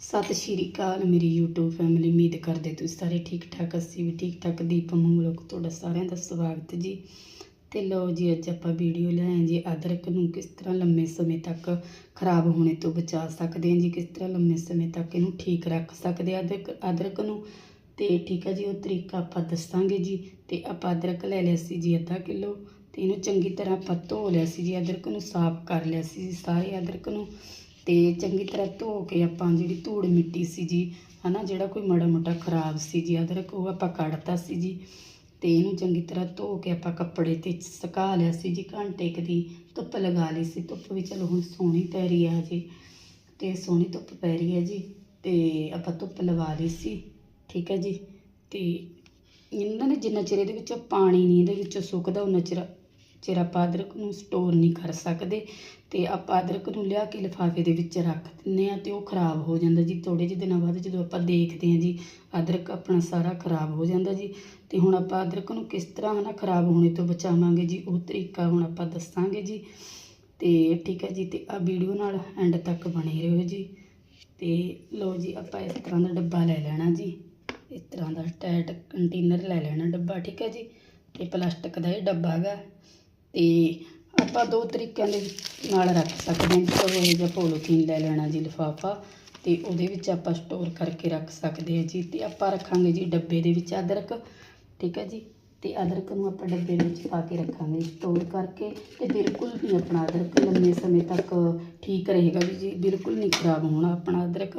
ਸਤਿ ਸ਼੍ਰੀ ਅਕਾਲ ਮੇਰੀ YouTube family ਉਮੀਦ ਕਰਦੇ ਤੁਸੀਂ ਸਾਰੇ ਠੀਕ ਠਾਕ ਅਸੀਂ ਵੀ ਠੀਕ ਠਾਕ ਦੀਪ ਮੰਗਲੋਕ ਤੁਹਾਡਾ ਸਾਰਿਆਂ ਦਾ ਸਵਾਗਤ ਜੀ। ਤੇ ਲਓ ਜੀ, ਅੱਜ ਆਪਾਂ ਵੀਡੀਓ ਲੈ ਆਏ ਜੀ। ਅਦਰਕ ਨੂੰ ਕਿਸ ਤਰ੍ਹਾਂ ਲੰਮੇ ਸਮੇਂ ਤੱਕ ਖਰਾਬ ਹੋਣੇ ਤੋਂ ਬਚਾ ਸਕਦੇ ਹਾਂ ਜੀ? ਕਿਸ ਤਰ੍ਹਾਂ ਲੰਮੇ ਸਮੇਂ ਤੱਕ ਇਹਨੂੰ ਠੀਕ ਰੱਖ ਸਕਦੇ ਹਾਂ? ਅਦਰਕ ਅਦਰਕ ਨੂੰ। ਤੇ ਠੀਕ ਆ ਜੀ, ਉਹ ਤਰੀਕਾ ਆਪਾਂ ਦੱਸਾਂਗੇ ਜੀ। ਤੇ ਆਪਾਂ ਅਦਰਕ ਲੈ ਲਿਆ ਸੀ ਜੀ ਅੱਧਾ ਕਿਲੋ। ਤੇ ਇਹਨੂੰ ਚੰਗੀ ਤਰ੍ਹਾਂ ਆਪਾਂ ਧੋ ਲਿਆ ਸੀ ਜੀ। ਅਦਰਕ ਨੂੰ ਸਾਫ਼ ਕਰ ਲਿਆ ਸੀ ਜੀ। ਸਾਰੇ ਅਦਰਕ ਨੂੰ ਤੇ ਚੰਗੀ ਤਰ੍ਹਾਂ ਧੋ ਕੇ ਆਪਾਂ ਜਿਹੜੀ ਧੂੜ ਮਿੱਟੀ ਸੀ ਜੀ ਹਨਾ, ਜਿਹੜਾ ਕੋਈ ਮਾੜਾ ਮੋਟਾ ਖਰਾਬ ਸੀ ਜੀ, ਅਦਰਕ ਉਹ ਆਪਾਂ ਕੱਢਤਾ ਸੀ ਜੀ ਤੇ ਇਹਨੂੰ ਚੰਗੀ ਤਰ੍ਹਾਂ ਧੋ ਕੇ ਆਪਾਂ ਕੱਪੜੇ ਤੇ ਸੁਕਾ ਲਿਆ ਸੀ ਜੀ, ਘੰਟੇ ਕੁ ਦੀ ਧੁੱਪ ਲਗਾ ਲਈ ਸੀ, ਧੁੱਪ ਵੀ ਚਲੋ ਹੁਣ ਸੋਹਣੀ ਪੈ ਰਹੀ ਆ ਜੀ ਤੇ ਸੋਹਣੀ ਧੁੱਪ ਪੈ ਰਹੀ ਹੈ ਜੀ ਤੇ ਆਪਾਂ ਧੁੱਪ ਲਵਾ ਲਈ ਸੀ, ਠੀਕ ਹੈ ਜੀ ਤੇ ਇਹਨਾਂ ਨੇ ਜਿੰਨਾ ਚਿਰ ਇਹਦੇ ਵਿੱਚੋਂ ਪਾਣੀ ਨਹੀਂ ਇਹਦੇ ਵਿੱਚੋਂ ਸੁੱਕਦਾ ਉਹਨਾਂ ਚਿਰ ਚਿਰ ਆਪਾਂ ਅਦਰਕ ਨੂੰ ਸਟੋਰ ਨਹੀਂ ਕਰ ਸਕਦੇ ਤੇ ਆਪਾਂ ਅਦਰਕ ਨੂੰ ਲਿਆ ਕੇ ਲਿਫਾਫੇ ਦੇ ਵਿੱਚ ਰੱਖ ਦਿੰਦੇ ਆ ਤੇ ਉਹ ਖਰਾਬ ਹੋ ਜਾਂਦਾ ਜੀ। ਥੋੜੇ ਜਿਹੇ ਦਿਨਾਂ ਬਾਅਦ ਜਦੋਂ ਆਪਾਂ ਦੇਖਦੇ ਹਾਂ ਜੀ, ਅਦਰਕ ਆਪਣਾ ਸਾਰਾ ਖਰਾਬ ਹੋ ਜਾਂਦਾ ਜੀ ਤੇ ਹੁਣ ਆਪਾਂ ਅਦਰਕ ਨੂੰ ਕਿਸ ਤਰ੍ਹਾਂ ਹਨਾ ਖਰਾਬ ਹੋਣੇ ਤੋਂ ਬਚਾਵਾਂਗੇ ਜੀ, ਉਹ ਤਰੀਕਾ ਹੁਣ ਆਪਾਂ ਦੱਸਾਂਗੇ ਜੀ। ਤੇ ਠੀਕ ਹੈ ਜੀ ਤੇ ਆ ਵੀਡੀਓ ਨਾਲ ਐਂਡ ਤੱਕ ਬਣੇ ਰਹੋ ਜੀ। ਤੇ ਲਓ ਜੀ ਆਪਾਂ ਇਸ ਤਰ੍ਹਾਂ ਦਾ ਡੱਬਾ ਲੈ ਲੈਣਾ ਜੀ। ਇਸ ਤਰ੍ਹਾਂ ਦਾ ਟੈਟ ਕੰਟੇਨਰ ਲੈ ਲੈਣਾ ਡੱਬਾ, ਠੀਕ ਹੈ ਜੀ। ਤੇ ਪਲਾਸਟਿਕ ਦਾ ਇਹ ਡੱਬਾ ਹੈਗਾ। ਤੇ ਆਪਾਂ ਦੋ ਤਰੀਕਿਆਂ ਦੇ ਨਾਲ ਰੱਖ ਸਕਦੇ ਹਾਂ। ਜਿਵੇਂ ਇਹ ਜਿਹਾ ਪੋਲੀਥੀਨ ਲੈ ਲੈਣਾ ਜੀ ਲਿਫਾਫਾ ਤੇ ਉਹਦੇ ਵਿੱਚ ਆਪਾਂ ਸਟੋਰ ਕਰਕੇ ਰੱਖ ਸਕਦੇ ਹਾਂ ਜੀ ਤੇ ਆਪਾਂ ਰੱਖਾਂਗੇ ਜੀ ਡੱਬੇ ਦੇ ਵਿੱਚ ਅਦਰਕ, ਠੀਕ ਹੈ ਜੀ? ਤੇ ਅਦਰਕ ਨੂੰ ਆਪਾਂ ਡੱਬੇ ਦੇ ਵਿੱਚ ਪਾ ਕੇ ਰੱਖਾਂਗੇ ਸਟੋਰ ਕਰਕੇ ਤੇ ਬਿਲਕੁਲ ਵੀ ਆਪਣਾ ਅਦਰਕ ਲੰਮੇ ਸਮੇਂ ਤੱਕ ਠੀਕ ਰਹੇਗਾ ਵੀ ਜੀ, ਬਿਲਕੁਲ ਨਹੀਂ ਖਰਾਬ ਹੋਣਾ ਆਪਣਾ ਅਦਰਕ।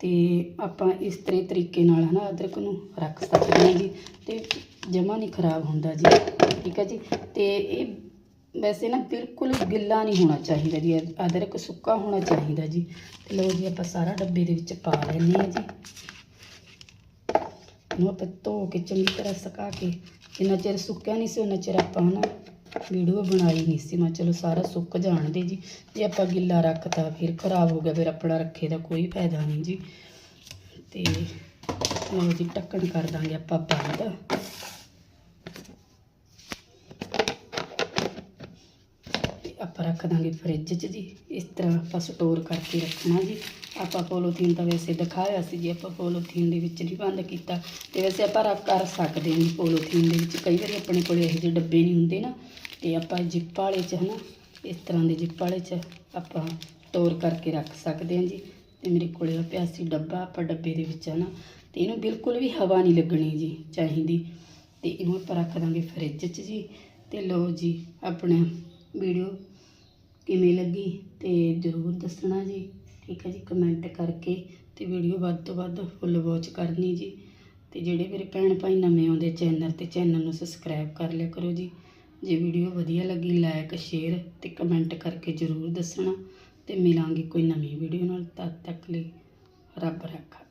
ਤੇ ਆਪਾਂ ਇਸ ਤਰ੍ਹਾਂ ਤਰੀਕੇ ਨਾਲ ਹਨਾ ਅਦਰਕ ਨੂੰ ਰੱਖ ਸਕਦੇ ਹਾਂ ਜੀ ਤੇ ਜਮਾ ਨਹੀਂ ਖਰਾਬ ਹੁੰਦਾ ਜੀ, ਠੀਕ ਹੈ ਜੀ। ਤੇ ਇਹ ਵੈਸੇ ਨਾ ਬਿਲਕੁਲ ਗਿੱਲਾ ਨਹੀਂ ਹੋਣਾ ਚਾਹੀਦਾ ਜੀ ਅਦਰਕ ਸੁੱਕਾ ਹੋਣਾ ਚਾਹੀਦਾ ਜੀ। ਤੇ ਲਓ ਜੀ ਆਪਾਂ ਸਾਰਾ ਡੱਬੇ ਦੇ ਵਿੱਚ ਪਾ ਲੈਂਦੇ ਹਾਂ ਜੀ। ਇਹਨੂੰ ਆਪਾਂ ਧੋ ਕੇ ਚੰਗੀ ਤਰ੍ਹਾਂ ਸੁਕਾ ਕੇ, ਜਿੰਨਾ ਚਿਰ ਸੁੱਕਿਆ ਨਹੀਂ ਸੀ ਉਹਨਾਂ ਚਿਰ ਆਪਾਂ ਹਨਾ ਵੀਡੀਓ ਬਣਾਈ ਨਹੀਂ ਸੀ। ਮੈਂ ਚਲੋ ਸਾਰਾ ਸੁੱਕ ਜਾਣ ਦੇ ਜੀ। ਜੇ ਆਪਾਂ ਗਿੱਲਾ ਰੱਖਤਾ ਫਿਰ ਖਰਾਬ ਹੋ ਗਿਆ, ਫਿਰ ਆਪਣਾ ਰੱਖੇ ਦਾ ਕੋਈ ਫਾਇਦਾ ਨਹੀਂ ਜੀ। ਤੇ ਲਓ ਜੀ, ਢੱਕਣ ਕਰ ਦਾਂਗੇ ਆਪਾਂ ਬੰਦ। ਤੇ ਆਪਾਂ ਰੱਖ ਦਾਂਗੇ ਫ੍ਰਿਜ 'ਚ ਜੀ। ਇਸ ਤਰ੍ਹਾਂ ਆਪਾਂ ਸਟੋਰ ਕਰਕੇ ਰੱਖਣਾ ਜੀ। ਆਪਾਂ ਪੋਲੋਥੀਨ ਤਾਂ ਵੈਸੇ ਦਿਖਾਇਆ ਸੀ ਜੇ, ਆਪਾਂ ਪੋਲੋਥੀਨ ਦੇ ਵਿੱਚ ਨਹੀਂ ਬੰਦ ਕੀਤਾ। ਤੇ ਵੈਸੇ ਆਪਾਂ ਰੱਖ ਕਰ ਸਕਦੇ ਹਾਂ ਜੀ ਪੋਲੋਥੀਨ ਦੇ ਵਿੱਚ। ਕਈ ਵਾਰੀ ਆਪਣੇ ਕੋਲ ਇਹੋ ਜਿਹੇ ਡੱਬੇ ਨਹੀਂ ਹੁੰਦੇ ਨਾ, ਤੇ ਆਪਾਂ ਜਿੱਪ ਵਾਲੇ 'ਚ ਹਨਾ, ਇਸ ਤਰ੍ਹਾਂ ਦੇ ਜਿੱਪ ਵਾਲੇ 'ਚ ਆਪਾਂ ਸਟੋਰ ਕਰਕੇ ਰੱਖ ਸਕਦੇ ਹਾਂ ਜੀ। ਤੇ ਮੇਰੇ ਕੋਲੇ ਆ ਪਿਆ ਸੀ ਡੱਬਾ ਆਪਾਂ ਡੱਬੇ ਦੇ ਵਿੱਚ ਹਨਾ, ਤੇ ਇਹਨੂੰ ਬਿਲਕੁਲ ਵੀ ਹਵਾ ਨਹੀਂ ਲੱਗਣੀ ਜੀ ਚਾਹੀਦੀ। ਤੇ ਇਹਨੂੰ ਆਪਾਂ ਰੱਖ ਦਾਂਗੇ ਫ੍ਰਿਜ 'ਚ ਜੀ। ਤੇ ਲਓ ਜੀ, ਆਪਣਾ ਵੀਡੀਓ ਕਿਵੇਂ ਲੱਗੀ ਤੇ ਜ਼ਰੂਰ ਦੱਸਣਾ ਜੀ। ਠੀਕ ਹੈ ਜੀ ਕਮੈਂਟ ਕਰਕੇ ਤੇ ਵੀਡੀਓ ਵੱਧ ਤੋਂ ਵੱਧ ਫੁੱਲ ਵਾਚ ਕਰਨੀ ਜੀ। ਤੇ ਜਿਹੜੇ ਮੇਰੇ ਭੈਣ ਭਾਈ ਨਵੇਂ ਆਉਂਦੇ ਚੈਨਲ ਤੇ ਚੈਨਲ ਨੂੰ ਸਬਸਕ੍ਰਾਈਬ ਕਰ ਲਿਆ ਕਰੋ ਜੀ। ਜੇ ਵੀਡੀਓ ਵਧੀਆ ਲੱਗੀ ਲਾਈਕ ਸ਼ੇਅਰ ਤੇ ਕਮੈਂਟ ਕਰਕੇ ਜ਼ਰੂਰ ਦੱਸਣਾ ਤੇ ਮਿਲਾਂਗੇ ਕੋਈ ਨਵੀਂ ਵੀਡੀਓ ਨਾਲ। ਤਦ ਤੱਕ ਲਈ ਰੱਬ ਰੱਖਾ।